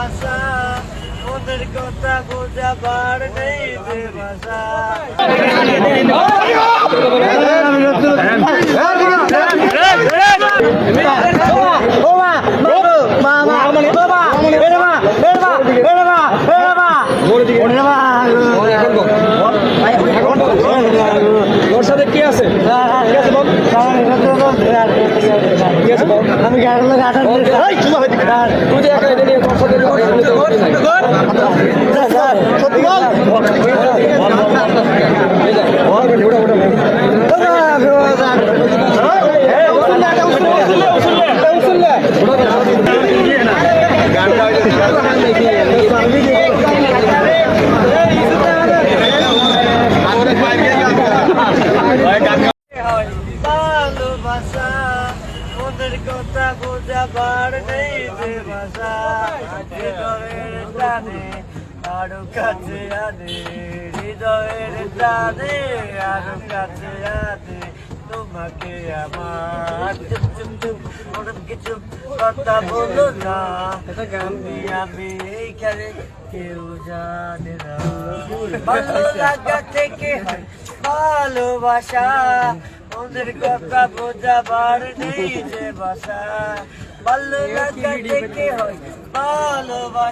ভালোবাসা ওদের কথা বোঝাবার নেই যে ভাষা। কে আছে কে আছে বল কে আছে বল আমি গাড়ি লাগাতে তুই একা এটা নিয়ে কথা কথা বোঝাবার নেই যে ভাষা হৃদয়ের টানে আরও কাছে আনে, হৃদয়ের টানে আরও কাছে আনে, তোমাকে আমার। চুপ চুপ চুপ অনেক কিছু কথা বলো না। আমি আমি এইখানে কেউ জানে না। ভালো লাগা থেকে ভালোবাসা। ওদের কথা বোঝাবার নেই যে বাসা। ভালো লাগা থেকে হয় ভালোবাসা।